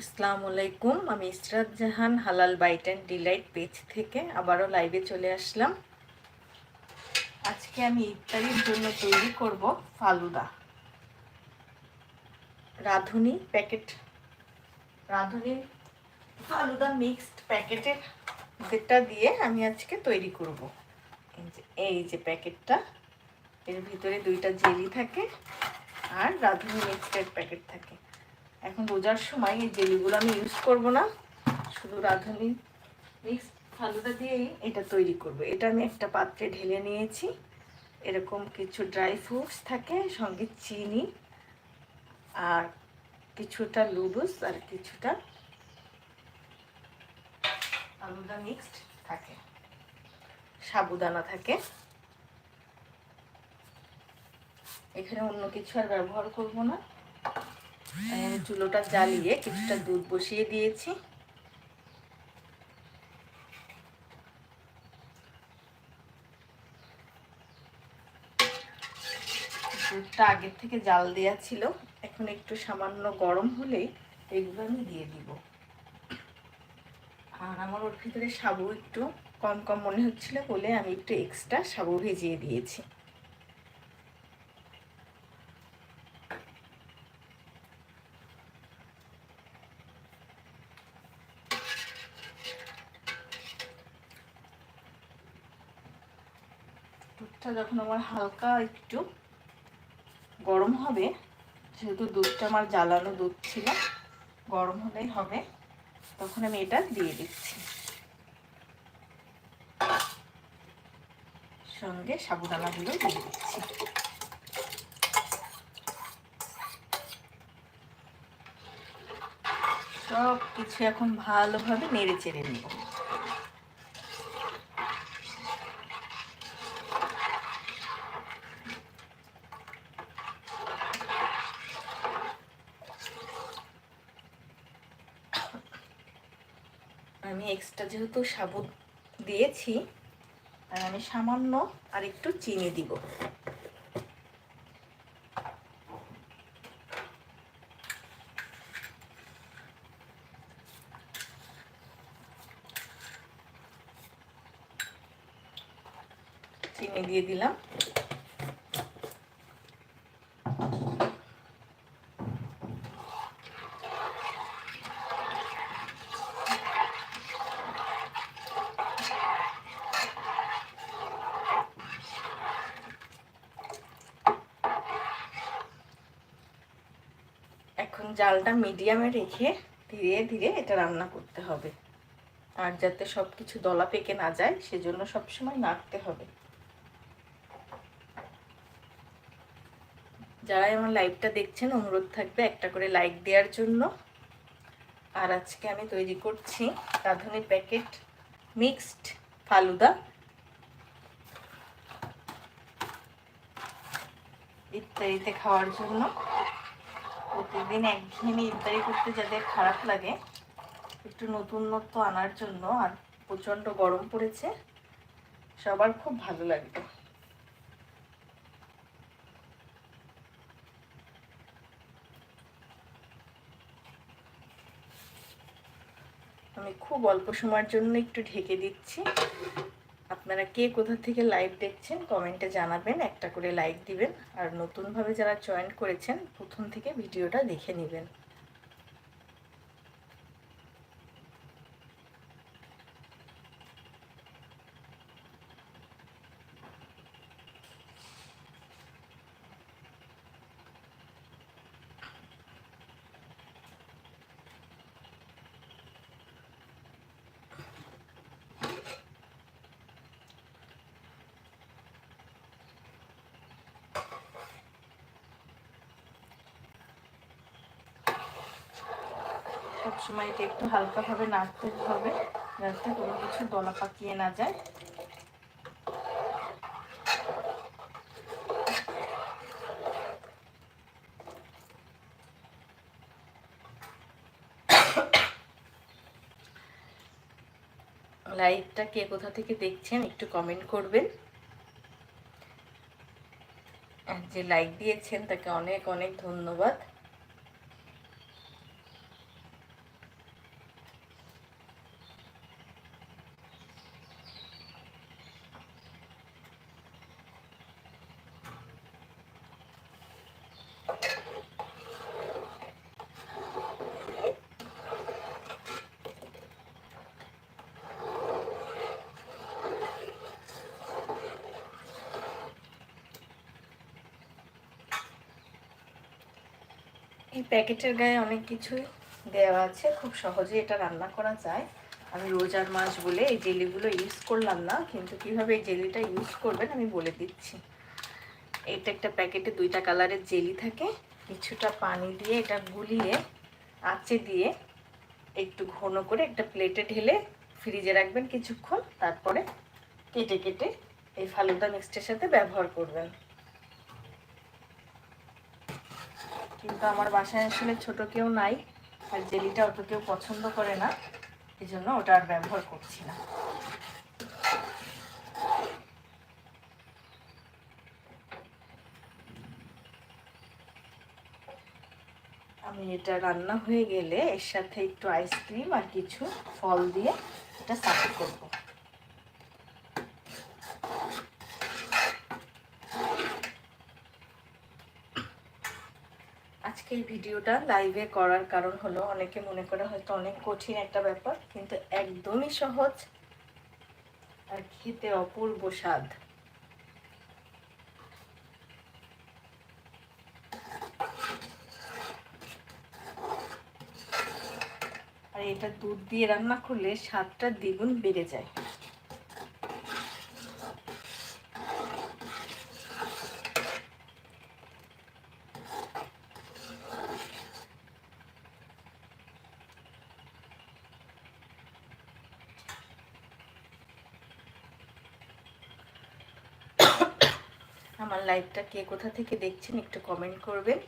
আসসালামু আলাইকুম আমি ইসরাত জাহান, হালাল বাইট অ্যান্ড ডিলাইট পেজ থেকে আবারও লাইভে চলে আসলাম। আজকে আমি ইফতারির জন্য তৈরি করব ফালুদা। রাঁধুনি প্যাকেট। রাঁধুনি ফালুদা মিক্সড প্যাকেটের যেটা দিয়ে আমি আজকে তৈরি করব। এই যে প্যাকেটটা, এর ভিতরে দুইটা জেলি থাকে আর রাঁধুনি মিক্সডের প্যাকেট থাকে। এখন রোজার সময় এই জেলিগুলো আমি ইউজ করব না। শুধু রাঁধুনি মিক্স ফালুদা দিয়েই এটা তৈরি করব। এটা আমি একটা পাত্রে ঢেলে নিয়েছি। এরকম কিছু ড্রাই ফ্রুটস থাকে, সঙ্গে চিনি আর কিছুটা লুডুস আর কিছুটা আলুদা মিক্সড থাকে। সাবুদানা থাকে। এখানে অন্য কিছু আর ব্যবহার করব না। চুলোটা জ্বালিয়ে কিছুটা দুধ বসিয়ে দিয়েছি। দুধটা আগের থেকে জাল দেওয়া ছিল। এখন একটু সামান্য গরম হলেই এগুলো আমি দিয়ে দিব। আর আমার ওর ভিতরে সাবু একটু কম কম মনে হচ্ছিল বলে আমি একটু এক্সট্রা সাবু ভেজিয়ে দিয়েছি। দুধটা যখন আমার হালকা একটু গরম হবে, যেহেতু দুধটা আমার জ্বালানো দুধ ছিল, গরম হলেই হবে, তখন আমি এটা দিয়ে দিচ্ছি। সঙ্গে সাবুদানাগুলো দিয়ে দিচ্ছি। সব কিছু এখন ভালোভাবে নেড়ে চেড়ে নেব আমি এক্সট্রা যেহেতু সাবু দিয়েছি আর আমি সামান্য আর একটু চিনি দিব। চিনি দিয়ে দিলাম এখন জালটা মিডিয়ামে রেখে ধীরে ধীরে এটা রান্না করতে হবে। আর যাতে সব কিছু দলা পেকে না যায়, সেজন্য সবসময় নাড়তে হবে। যারাই আমার লাইভটা দেখছেন, অনুরোধ থাকবে একটা করে লাইক দেওয়ার জন্য। আর আজকে আমি তৈরি করছি রাঁধুনি প্যাকেট মিক্সড ফালুদা। ইত্যাদিতে খাওয়ার জন্য। প্রতিদিন একঘেয়েমি ইফতারি করতে যাদের খারাপ লাগে, একটু নতুনত্ব আনার জন্য, আর প্রচণ্ড গরম পড়েছে, সবার খুব ভালো লাগবে। আমি খুব অল্প সময়ের জন্য একটু ঢেকে দিচ্ছি। আপনারা কে কোথা থেকে লাইভ দেখছেন কমেন্টে জানাবেন, একটা করে লাইক দিবেন। আর নতুনভাবে যারা জয়েন করেছেন, প্রথম থেকে ভিডিওটা দেখে নেবেন। সবসময় এটা একটু হালকাভাবে নাড়তে হবে, যাতে কোনো কিছু দলা পাকিয়ে না যায়। লাইভটা কে কোথা থেকে দেখছেন একটু কমেন্ট করবেন। যে লাইক দিয়েছেন তাকে অনেক অনেক ধন্যবাদ। এই প্যাকেটের গায়ে অনেক কিছুই দেওয়া আছে। খুব সহজে এটা রান্না করা যায়। আমি রোজার মাছ বলে এই জেলিগুলো ইউজ করলাম না, কিন্তু কীভাবে এই জেলিটা ইউজ করবেন আমি বলে দিচ্ছি। এটা একটা প্যাকেটে দুইটা কালারের জেলি থাকে। কিছুটা পানি দিয়ে এটা গুলিয়ে, আঁচে দিয়ে একটু ঘন করে একটা প্লেটে ঢেলে ফ্রিজে রাখবেন কিছুক্ষণ, তারপরে কেটে কেটে এই ফালুদা মিক্সটের সাথে ব্যবহার করবেন। কিন্তু আমার বাসায় আসলে ছোট কেউ নাই, আর জেলিটা অত কেউ পছন্দ করে না, এই জন্য ওটা আর ব্যবহার করছি না। আমি এটা রান্না হয়ে গেলে এর সাথে একটু আইসক্রিম আর কিছু ফল দিয়ে এটা সার্ভ করব। আজকে এই ভিডিওটা লাইভে করার কারণ হলো, অনেকে মনে করে হয়তো অনেক কঠিন একটা ব্যাপার, কিন্তু একদমই সহজ আর খেতে অপূর্ব স্বাদ। আর এটা দুধ দিয়ে রান্না করলে স্বাদটা দ্বিগুণ বেড়ে যায় আমার লাইভটা কে কোথা থেকে দেখছেন একটু কমেন্ট করবেন।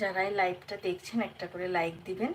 যারা এই লাইভটা দেখছেন একটা করে লাইক দিবেন।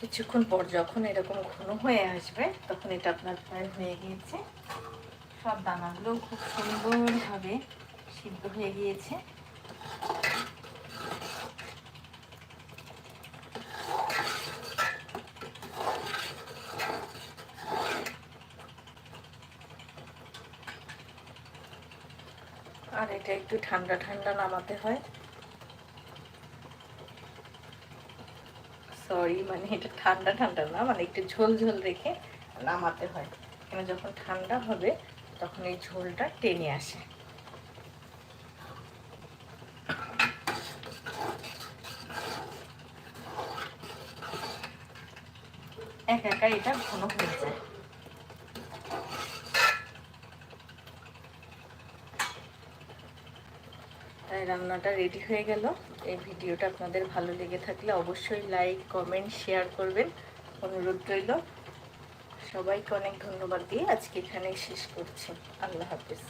কিছুক্ষণ পর যখন এরকম ঘন হয়ে আসবে, তখন এটা আপনার প্রায় হয়ে গিয়েছে। সব দানাগুলো খুব সুন্দরভাবে সিদ্ধ হয়ে গিয়েছে। আর এটা একটু ঠান্ডা ঠান্ডা নামাতে হয়। সরি মানে এটা ঠান্ডা ঠান্ডা না মানে একটু ঝোল ঝোল রেখে নামাতে হয়। কেন যখন ঠান্ডা হবে, তখন এই ঝোলটা টেনে আসে। একা একা এটা ঘন হয়ে যায়। রান্নাটা রেডি হয়ে গেল। এই ভিডিওটা আপনাদের ভালো লেগে থাকলে অবশ্যই লাইক কমেন্ট শেয়ার করবেন। অনুরোধ রইল। সবাইকে অনেক ধন্যবাদ দিয়ে আজকে এখানেই শেষ করছি। আল্লাহ হাফিজ।